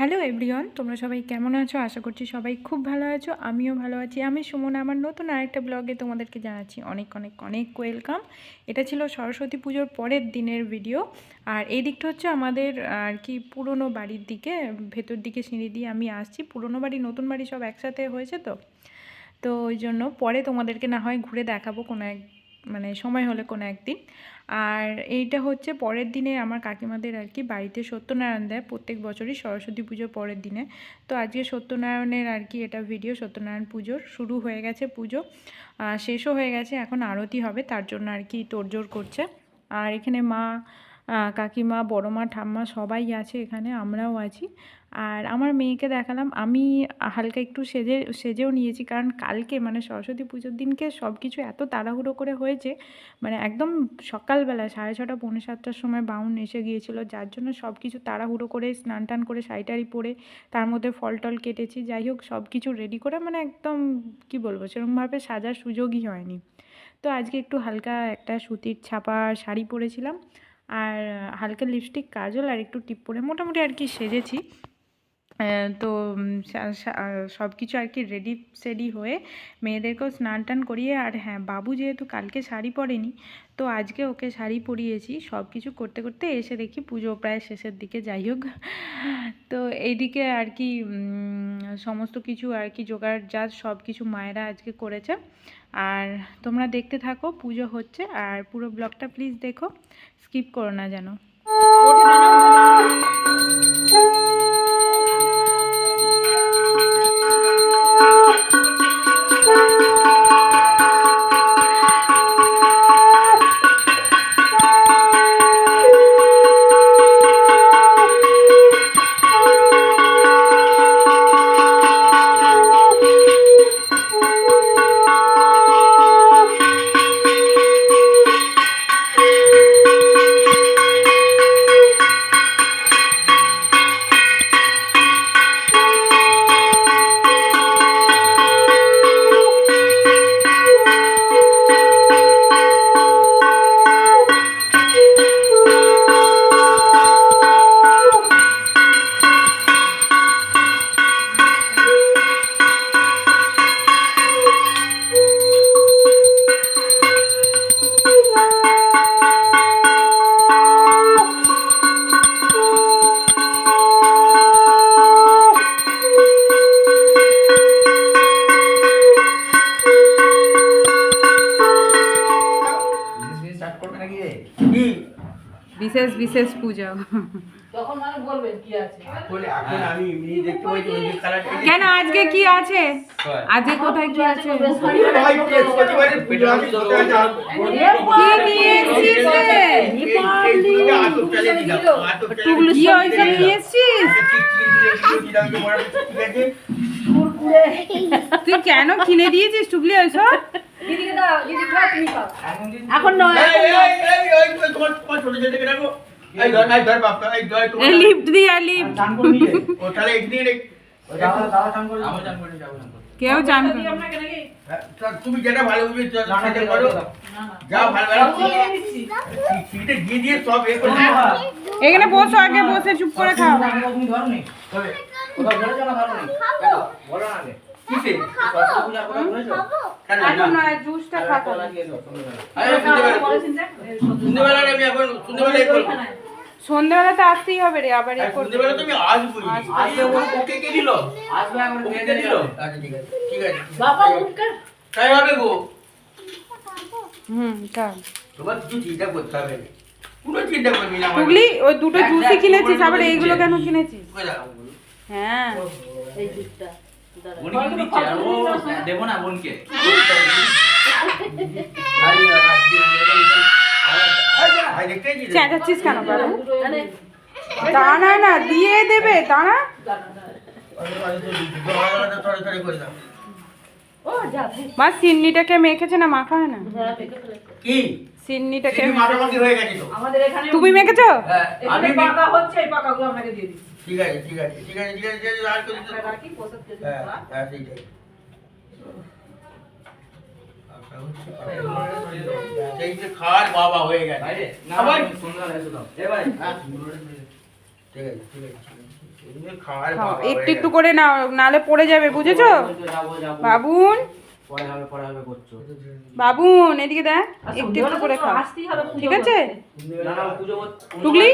Hello everyone, তোমরা সবাই কেমন আছো? আশা করছি সবাই খুব ভালো আছো, আমিও ভালো আছি। আমি সুমন, আমার নতুন আরেকটা ব্লগে তোমাদেরকে জানাচ্ছি অনেক অনেক অনেক ওয়েলকাম। এটা ছিল সরস্বতী পুজোর পরের দিনের ভিডিও। আর এই দিকটা হচ্ছে আমাদের, আর কি, পুরনো বাড়ির দিকে, ভেতর দিকে সিঁড়ি দিয়ে আমি আসছি। পুরনো বাড়ি, নতুন বাড়ি সব একসাথে হয়েছে তো। তো ওই জন্য পরে তোমাদেরকে না হয় ঘুরে দেখাবো কোনো এক মানে সময় হলে কোনো একদিন। আর এইটা হচ্ছে পরের দিনে আমার কাকিমাদের আর কি বাড়িতে সত্যনারায়ণ দেয়। প্রত্যেক বছরই সরস্বতী পুজোর পরের দিনে। তো আজকে সত্যনারায়ণের আর কি এটা ভিডিও সত্যনারায়ণ পুজোর শুরু হয়ে গেছে পুজো। শেষও হয়ে গেছে, এখন আরতি হবে, তার জন্য আর কি তোড়জোড় করছে। আর এখানে মা কাকিমা বড় মা ঠাম্মা সবাই আছে এখানে, আমরাও আছি। আর আমার মেয়েকে দেখালাম, আমি হালকা একটু সেজে, সেজেও নিয়েছি, কারণ কালকে মানে সরস্বতী পুজোর দিনকে সব কিছু এত তাড়াহুড়ো করে হয়েছে মানে একদম সকালবেলা সাড়ে ছটা, পৌনে সাতটার সময় বাউন এসে গিয়েছিল, যার জন্য সব কিছু তাড়াহুড়ো করে, স্নান টান করে শাড়ি পরে, তার মধ্যে ফল টল কেটেছি, যাই হোক সব কিছু রেডি করে মানে একদম কি বলব, সেরকমভাবে সাজার সুযোগই হয়নি। তো আজকে একটু হালকা একটা সুতির ছাপা শাড়ি পরেছিলাম আর হালকা লিপস্টিক কাজল আর একটু টিপ পরে মোটামুটি আর কি সেজেছি। তো সব কিছু আর কি রেডি সেডি হয়ে মেয়েদেরকেও স্নান টান করিয়ে, আর হ্যাঁ বাবু যেহেতু কালকে শাড়ি পরেনি, তো আজকে ওকে শাড়ি পরিয়েছি। সব কিছু করতে করতে এসে দেখি পুজো প্রায় শেষের দিকে, যাই হোক। তো এইদিকে আর কি সমস্ত কিছু আর কি জোগাড় যা সব কিছু মায়েরা আজকে করেছে। আর তোমরা দেখতে থাকো, পুজো হচ্ছে। আর পুরো ব্লগটা প্লিজ দেখো। স্কিপ করো না যেন। যে পূজা কেন আজকে কি আছে? আজকে কোথায় কি আছে? ভাই বৃহস্পতিবারে পুজো। আছে ছোট আছে কি নিয়ে এসেছিস রে? কি ওইসব নিয়ে এসেছিস তুই কেন কিনে দিয়েছিস টুকলি ওইসব দিদিকে দাও দিদি খাও তুমি খাও এখন নয় লিফট দিয়া লিফট চান করে নিয়ে তুমি দাদা চান করে আমি চান করে যাব চান করে কেউ জান দিদি আপনাকে নাকি যেটা ভালো বুঝবে না না সেটা করো না না যা ভালো ভালো সিটে দিয়ে দিয়ে সব এ করে এখানে বসো আগে বসে চুপ করে খাও তুমি ধরো নি তবে কোথাও ধরেছো না ধরো নি বলো না আগে কিসে? এখন না? জুসটা খাব। আরে সন্ধ্যেবেলা আমি এখন সন্ধ্যেবেলা সন্ধ্যাবেলা তো আসতেই হবে রে আবার এ করতে সন্ধ্যেবেলা তুমি আসবোই। আসবে। ও ওকে কে দিল? আসবে আমার মেয়ে দিল। দিল? আচ্ছা ঠিক আছে। ঠিক আছে। বাবা মুখে তাই হবে গো। হুম খাও তোমার কিছু চিন্তা করতে হবে? না। চিন্তা করবি না টুকলি ওই দুটো জুসই কিনেছিস আবার এইগুলো কেন কিনেছিস? হ্যাঁ। এই দুধটা দেবো না বোনকে। চেঁচাচ্ছিস কেন বাবু? দাঁড়া না দিয়ে দেবে দাঁড়া মা সিন্নিটাকে মেখেছে না মাখা হয় না? কি? সিন্নিটাকে হয়ে তুমি মেখেছো? হ্যাঁ, আমি পাকা হচ্ছে এই পাকাগুলো আপনাকে দিয়ে দিচ্ছি। ঠিক আছে ঠিক আছে ঠিক আছে ঠিক আছে আর কিছু হ্যাঁ হ্যাঁ সেইটাই। সেই যে খাওয়ার বাবা হয়ে গেছে। আবার? হ্যাঁ, ঠিক আছে ঠিক একটু একটু করে নাও নালে পড়ে যাবে বুঝেছ? বাবুন। পরে হবে পরে হবে করছ। বাবুন এদিকে দেখ একটু একটু করে পুজো ঠিক আছে? না না পুজো করতে- টুকলি,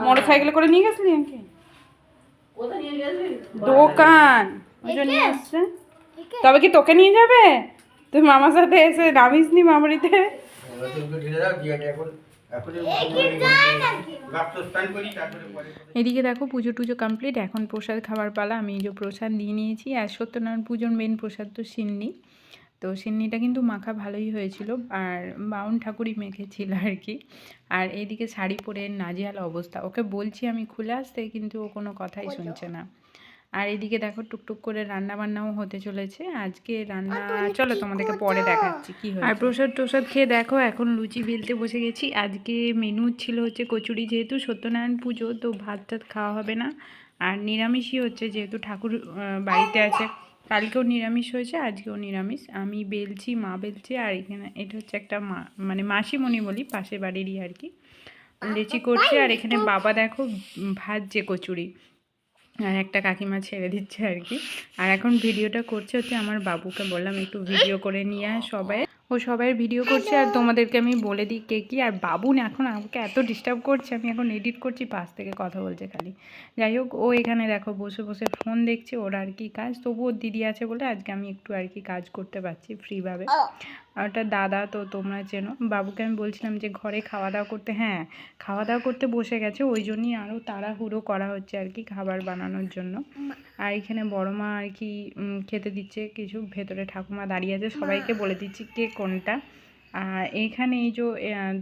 মোটর সাইকেলে করে নিয়ে গেছিলি দোকান। নিয়ে আসছে। তবে কি তোকে নিয়ে যাবে? তুই মামার সাথে এসে নামিস নি মামারিতে এদিকে দেখো পুজো টুজো কমপ্লিট এখন প্রসাদ খাবার পালা আমি যে প্রসাদ দিয়ে নিয়েছি আর সত্যনারায়ণ পুজোর মেন প্রসাদ তো সিন্নি। তো সিন্নিটা কিন্তু মাখা ভালোই হয়েছিল আর বাউন ঠাকুরই মেখেছিল আর কি। আর এইদিকে শাড়ি পরে নাজিয়াল অবস্থা ওকে বলছি আমি খুলে আসতে কিন্তু ও কোনো কথাই শুনছে না। আর এদিকে দেখো টুকটুক করে রান্না বান্নাও হতে চলেছে। আজকে রান্না চলো তোমাদেরকে পরে দেখাচ্ছি কি হয় আর প্রসাদ টোসাদ খেয়ে দেখো এখন লুচি বেলতে বসে গেছি। আজকে মেনু ছিল হচ্ছে কচুরি যেহেতু সত্যনারায়ণ পুজো তো ভাত টাত খাওয়া হবে না। আর নিরামিষই হচ্ছে যেহেতু ঠাকুর বাড়িতে আছে। কালকেও নিরামিষ হয়েছে আজকেও নিরামিষ। আমি বেলছি মা বেলছে আর এখানে এটা হচ্ছে একটা মা মানে মাসিমণি বলি পাশের বাড়িরই আর কি। লেচি করছে আর এখানে বাবা দেখো ভাজছে কচুরি। আর একটা কাকিমা ছেড়ে দিচ্ছে আর কি। আর এখন ভিডিওটা করছে হচ্ছে আমার বাবুকে, বললাম একটু ভিডিও করে নিয়ে সবাই। ও সবাই ভিডিও করছে আর তোমাদেরকে আমি বলে দিই কে কি। আর বাবু না এখন আমাকে এত ডিস্টার্ব করছে আমি এখন এডিট করছি পাশ থেকে কথা বলছে খালি। যাই হোক ও এখানে দেখো বসে বসে ফোন দেখছে ওর আর কি কাজ। তবুও দিদি আছে বলে আজকে আমি একটু আর কি কাজ করতে পারছি ফ্রিভাবে আর ওটা দাদা তো তোমরা চেনো। বাবুকে আমি বলছিলাম যে ঘরে খাওয়া দাওয়া করতে হ্যাঁ খাওয়া দাওয়া করতে বসে গেছে। ওই জন্যই আরও তাড়াহুড়ো করা হচ্ছে আর কি খাবার বানানোর জন্য। আর এখানে বড় মা আর কি খেতে দিচ্ছে। কিছু ভেতরে ঠাকুমা দাঁড়িয়ে আছে। সবাইকে বলে দিচ্ছি কে কোনটা? এখানে এই যে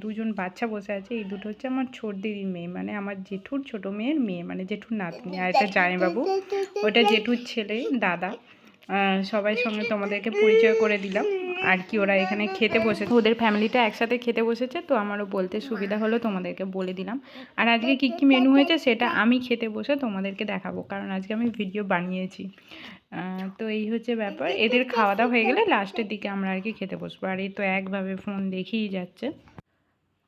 দুজন বাচ্চা বসে আছে, এই দুটো হচ্ছে আমার ছোট দিদির মেয়ে মানে আমার জেঠুর ছোট মেয়ের মেয়ে মানে জেঠুর নাতনি, আর এটা জামাইবাবু ওটা জেঠুর ছেলে, দাদা। সবাই সঙ্গে তোমাদেরকে পরিচয় করে দিলাম। আর কি ওরা এখানে খেতে বসেছে। ওদের ফ্যামিলিটা একসাথে খেতে বসেছে, তো আমারও বলতে সুবিধা হলো, তোমাদেরকে বলে দিলাম। আর আজকে কী কী মেনু হয়েছে সেটা আমি খেতে বসে তোমাদেরকে দেখাবো, কারণ আজকে আমি ভিডিও বানিয়েছি। তো এই হচ্ছে ব্যাপার। এদের খাওয়া দাওয়া হয়ে গেলে লাস্টের দিকে আমরা আর কি খেতে বসবো। আর এই তো একভাবে ফোন দেখেই যাচ্ছে।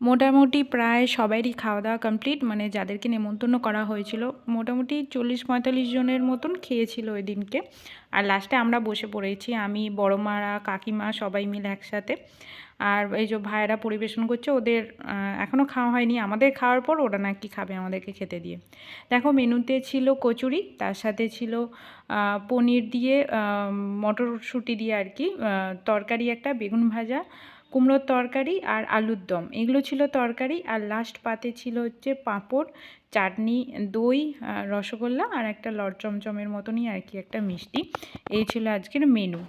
মোটামুটি প্রায় সবারই খাওয়া দাওয়া কমপ্লিট মানে যাদেরকে নেমন্তন্ন করা হয়েছিল, মোটামুটি চল্লিশ পঁয়তাল্লিশ জনের মতন খেয়েছিল ওই দিনকে আর লাস্টে আমরা বসে পড়েছি, আমি বড় মারা কাকিমা সবাই মিলে একসাথে। আর এই যে ভাইয়েরা পরিবেশন করছে, ওদের এখনও খাওয়া হয়নি। আমাদের খাওয়ার পর ওরা নাকি খাবে আমাদেরকে খেতে দিয়ে। দেখো, মেনুতে ছিল কচুরি, তার সাথে ছিল পনির দিয়ে মটরশুঁটি দিয়ে আর কি তরকারি একটা, বেগুন ভাজা কুমড়োর তরকারি আর আলুর দম। এগুলো ছিল তরকারি আর লাস্ট পাতে ছিল হচ্ছে পাঁপড়, চাটনি, দই রসগোল্লা আর একটা লট চমচমের মতনই আর কি একটা মিষ্টি। এই ছিল আজকের মেনু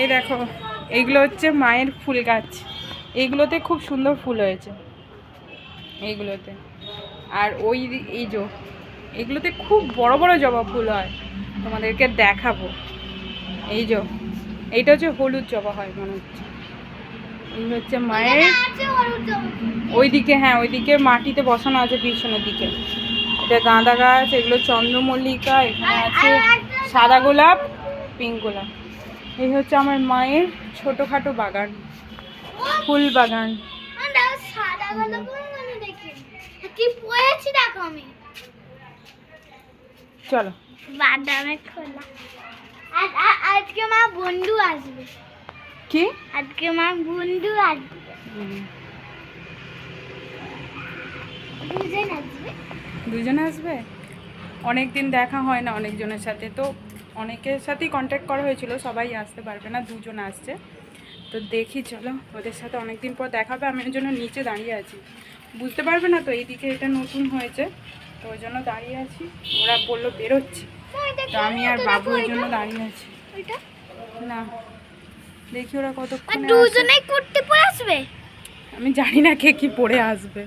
এই দেখো এইগুলো হচ্ছে মায়ের ফুল গাছ। এইগুলোতে খুব সুন্দর ফুল হয়েছে। এইগুলোতে আর ওই এই যে, এগুলোতে খুব বড় বড় জবা ফুল হয়। তোমাদেরকে দেখাবো। এই যে, এইটা হচ্ছে হলুদ জবা হয় মনে হচ্ছে। এই হচ্ছে মায়ের ওইদিকে হ্যাঁ ওইদিকে মাটিতে বসানো আছে পিছনের দিকে। এটা গাঁদা গাছ এগুলো চন্দ্রমল্লিকা এখানে আছে সাদা গোলাপ পিঙ্ক গোলাপ। এই হচ্ছে আমার মায়ের ছোটোখাটো বাগান ফুল বাগান। মনে চলো। বাদামে খোলা। আজকে মা বন্ধু আসবে। কি আজকে মা বন্ধু আসবে। দুজন আসবে। দুজনে আসবে? অনেক দিন দেখা হয় না অনেকজনের সাথে তো অনেকের সাথেই কন্ট্যাক্ট করা হয়েছিল সবাই আসতে পারবে না দুজন আসছে। তো দেখি চলো ওদের সাথে অনেক দিন পর দেখা হবে আমি ওই জন্য নিচে দাঁড়িয়ে আছি। বুঝতে পারবে না তো এইদিকে এটা নতুন হয়েছে তো ওই জন্য দাঁড়িয়ে আছি ওরা বলল বেরোচ্ছি। তো আমি আর বাবু ওই জন্য দাঁড়িয়ে আছি। না। দেখি ওরা আর কতক্ষণে দুজনেই কুর্তি পরে আসবে? আমি জানি না কে কি পরে আসবে।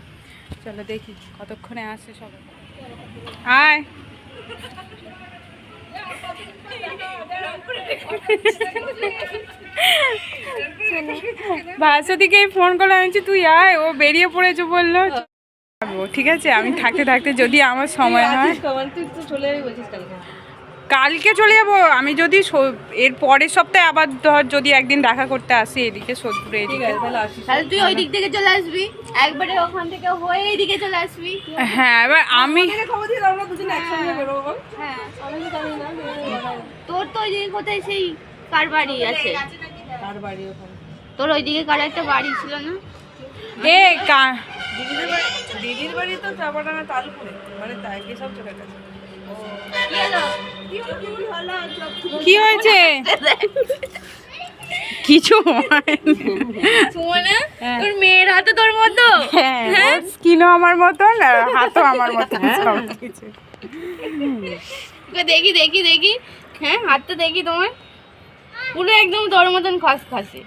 চলো দেখি কতক্ষণে আসে সবাই। আয়। ভাষাদিকে ফোন করে আনছি তুই আয় ও বেরিয়ে পড়েছে বলল। যাব, ঠিক আছে আমি থাকতে থাকতে যদি আমার সময় হয়। তুই তো চলে কালকে চলে যাব। আমি যদি স- এর পরের সপ্তাহে আবার ধর যদি একদিন দেখা করতে আসি এদিকে সোদপুরে এদিকে। তাহলে তুই ওই দিক থেকে চলে আসবি। একবারে ওখান থেকে হয়ে এইদিকে চলে আসবি। হ্যাঁ এবার আমি হ্যাঁ। তোর তো ওইদিকে কোথায় সেই কার বাড়ি আছে? তোর ওইদিকে কার একটা বাড়ি ছিল না? এ কা- দিদির বাড়ি তো চাপাডাঙ্গা তালপুরে মানে তাই কেসব চোখের কাছে। কি হয়েছে? কিছু তোর মেয়ের হাতে তোর মতো? হ্যাঁ স্কিনও আমার মতন আর হাতও আমার মতন ওকে দেখি দেখি দেখি। হ্যাঁ হাতটা দেখি তোমার। পুরো একদম তোর মতন খসখসে।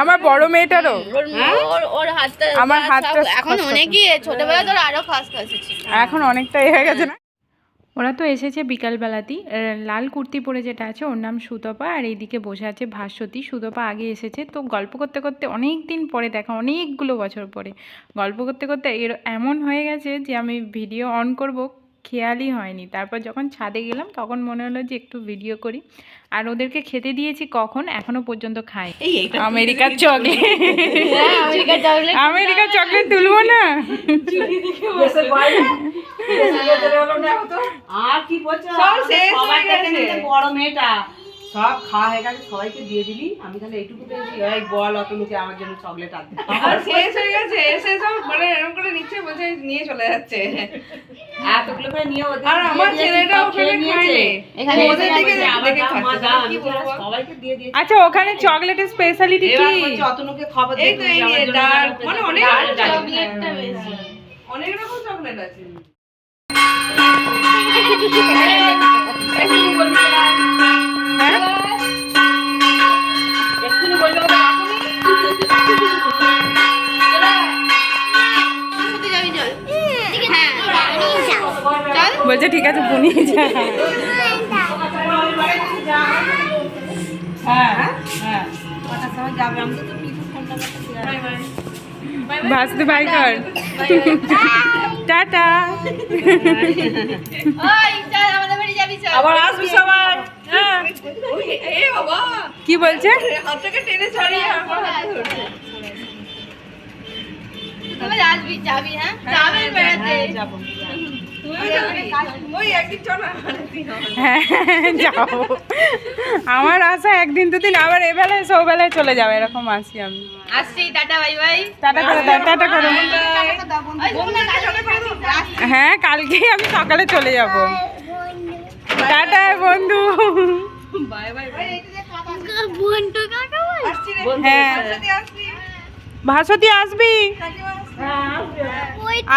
আমার বড় মেয়েটারও? ওর হাতটা আমার হাতটা এখন অনেকই ছোটবেলা তোর আরও খসখসে ছিল। এখন অনেকটাই হয়ে গেছে না? ওরা তো এসেছে বিকালবেলাতেই। লাল কুর্তি পরে যেটা আছে, ওর নাম সুতপা, আর এইদিকে বসে আছে ভাস্বতী। সুতপা আগে এসেছে, তো গল্প করতে করতে অনেক দিন পরে দেখা, অনেকগুলো বছর পরে। গল্প করতে করতে এর, এমন হয়ে গেছে যে আমি ভিডিও অন করব খেয়ালই হয়নি। তারপর যখন ছাদে গেলাম তখন মনে হলো যে একটু ভিডিও করি। আর ওদেরকে খেতে দিয়েছি কখন? এখনও পর্যন্ত খাই। আমেরিকার চকলেট। হ্যাঁ আমেরিকা চকলেট। আমেরিকার চকলেট তুলবো না? আর কি বড় মেয়েটা। সব খাওয়া হয়ে গেছে সবাইকে দিয়ে দিলি আমি তাহলে এইটুকু পেয়েছি। এই বল অত লোকে আমার জন্য চকলেট আনতে আর শেষ হয়ে গেছে এসে সব মানে এরকম করে নিচ্ছে বলছে নিয়ে চলে যাচ্ছে। এতগুলো করে নিয়ে ওদের আর আমার ছেলেটা ওখানে। খায়নি। এখানে ওদের এসে দিকে বলছে, দেখে খাচ্ছে, কি বলব? সবাইকে দিয়ে দিয়েছি। আচ্ছা ওখানে চকলেটের স্পেশালিটি কি এবার বলছে অত লোকে খবর এই তো এই ডার্ক, মানে অনেক। চকলেটটা বেশি অনেক রকম চকলেট আছে। এক্ষুনি বলল হ্যাঁ। বলছে ঠিক আছে বুনিয়ে যা। হ্যাঁ হ্যাঁ। ভাসতে বাই কর। টাটা। আবার আসবি সবার। কি বলছে? হাতটাকে টেনে ছাড়িয়ে আমার হাতে ধরছে। তুমি আসবি যাবি হ্যাঁ? বেড়াতে। যাব। হ্যাঁ যাও আমার আশা একদিন দুদিন আবার এবেলায় সৌবেলায় চলে যাবে এরকম আসি আমি। আসছি টাটা বাই বাই। টাটা করে দাও টাটা করো হ্যাঁ কালকেই আমি সকালে চলে যাব। টাটা বন্ধু। হ্যাঁ। ভাসতি আসবি?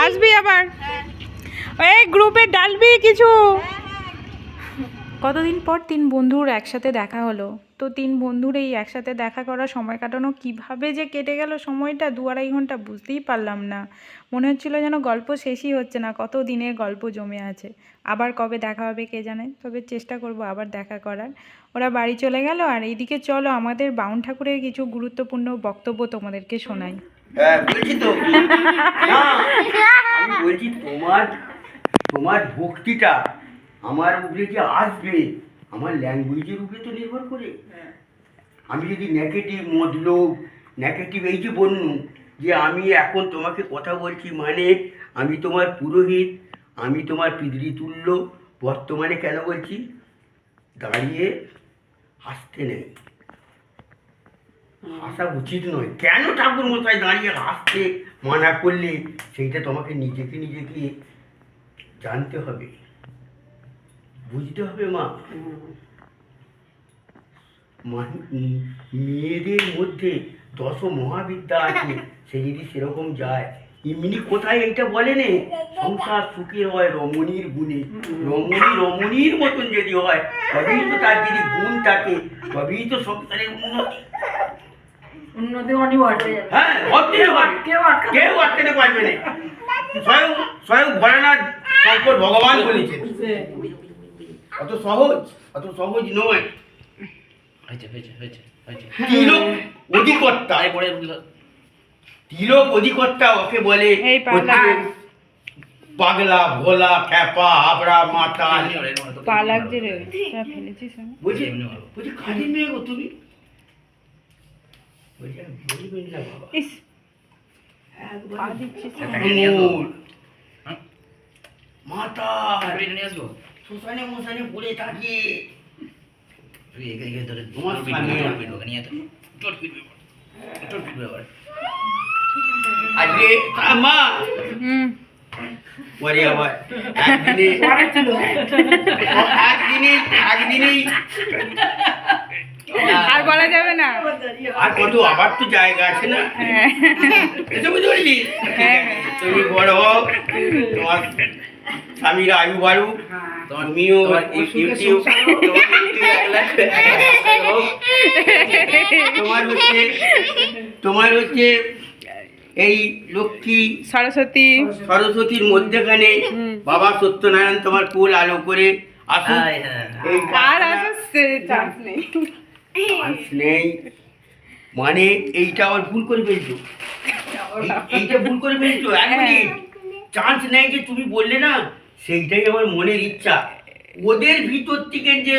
আসবি। আবার? এই গ্রুপে ডালবি কিছু? কতদিন পর তিন বন্ধুর একসাথে দেখা হলো? তো তিন বন্ধুর এই একসাথে দেখা করা সময় কাটানো কীভাবে যে কেটে গেল সময়টা দু আড়াই ঘণ্টা বুঝতেই পারলাম না। মনে হচ্ছিল যেন গল্প শেষই হচ্ছে না, কত দিনের গল্প জমে আছে। আবার কবে দেখা হবে কে জানে? তবে চেষ্টা করব আবার দেখা করার। ওরা বাড়ি চলে গেল আর এইদিকে চলো আমাদের বাউন ঠাকুরের কিছু গুরুত্বপূর্ণ বক্তব্য তোমাদেরকে শোনাই। হ্যাঁ তোমার ভক্তিটা আমার উপরে যে আসবে আমার ল্যাঙ্গুয়েজের উপরে তো নির্ভর করে। আমি যদি নেগেটিভ মতলব নেগেটিভ এই যে বন্য যে আমি এখন তোমাকে কথা বলছি মানে আমি তোমার পুরোহিত আমি তোমার পিতৃতুল্য বর্তমানে কেন বলছি? দাঁড়িয়ে হাসতে নেই। হাসা উচিত নয়। কেন ঠাকুর মশাই দাঁড়িয়ে হাসতে মানা করলে? সেইটা তোমাকে নিজেকে নিজেকে জানতে হবে। বুঝতে হবে মা। মেয়েদের মধ্যে দশ মহাবিদ্যা আছে সে যদি সেরকম যায় এমনি কোথায় এইটা বলে নে? সংসার সুখের হয় রমণীর গুণে। রমণী রমণীর মতন যদি হয় তবেই তো তার যদি গুণ থাকে তবেই তো সংসারের উন্নতি। উন্নতি অনিবার্য হ্যাঁ কেউ আটকাতে কেউ আটকাতে পারবে না। স্বয়ং স্বয়ং ভোলানাথ শঙ্কর ভগবান বলেছেন। অত সহজ অত সহজ নয়। হয়েছে হয়েছে হয়েছে হয়েছে। তিলক অধিকর্তা। তাই তিলক অধিকর্তা ওকে বলে পাগলা ভোলা খ্যাপা হাবড়া মাতাল। পা লাগছে রে ফেলেছিস ভালো। বলছি কাজের মেয়ে গো তুমি? বলছি হ্যাঁ? শ্মশানে মশানে পড়ে থাকে। তুই এখানে এখানে তোর তোমার তোর পিটবো স্বামী। তোর পিটবো নিয়ে তো। তোর পিটবো তোর পিটবো এবার আজকে মা। হুম। পরে আবার একদিনে একদিনে একদিনেই আর বলা যাবে না। আর কত আবার তো জায়গা আছে না। হ্যাঁ। বুঝতে পারলি? তুমি বড় হোক তোমার স্বামীর আয়ু তোমার তুমিও তোমার ইউটিউব হচ্ছে তোমার হচ্ছে এই লক্ষ্মী সরস্বতী। সরস্বতীর মধ্যেখানে বাবা সত্যনারায়ণ তোমার কুল আলো করে হ্যাঁ। এই আর নেই। মানে এইটা আবার ভুল করে ফেলছো। এইটা ভুল করে ফেলছো এক মিনিট। চান্স নেয় যে তুমি বললে না সেইটাই আমার মনের ইচ্ছা। ওদের ভিতর থেকে যে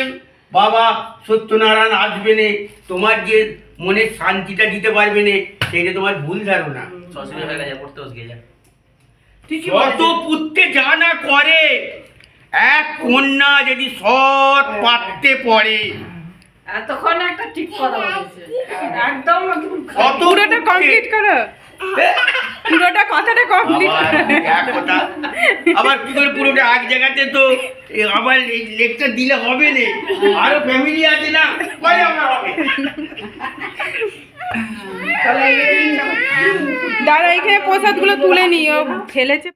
বাবা সত্যনারায়ণ আসবে না তোমার যে মনের শান্তিটা দিতে পারবে না সেইটা তোমার ভুল ধারণা। যত পুত্রে যা না করে এক কন্যা যদি সৎ পাত্রে পড়ে। এতক্ষণ একটা ঠিক কথা একদম কমপ্লিট করো। পুরোটা কথাটা কমপ্লিট কথা। আবার কি করে পুরোটা এক জায়গাতে তো? আবার লেকচার দিলে হবে না। আরও ফ্যামিলি আছে না? কয় আমরা হবে? দাঁড়া এখানে প্রসাদগুলো তুলে নিও ফেলেছে।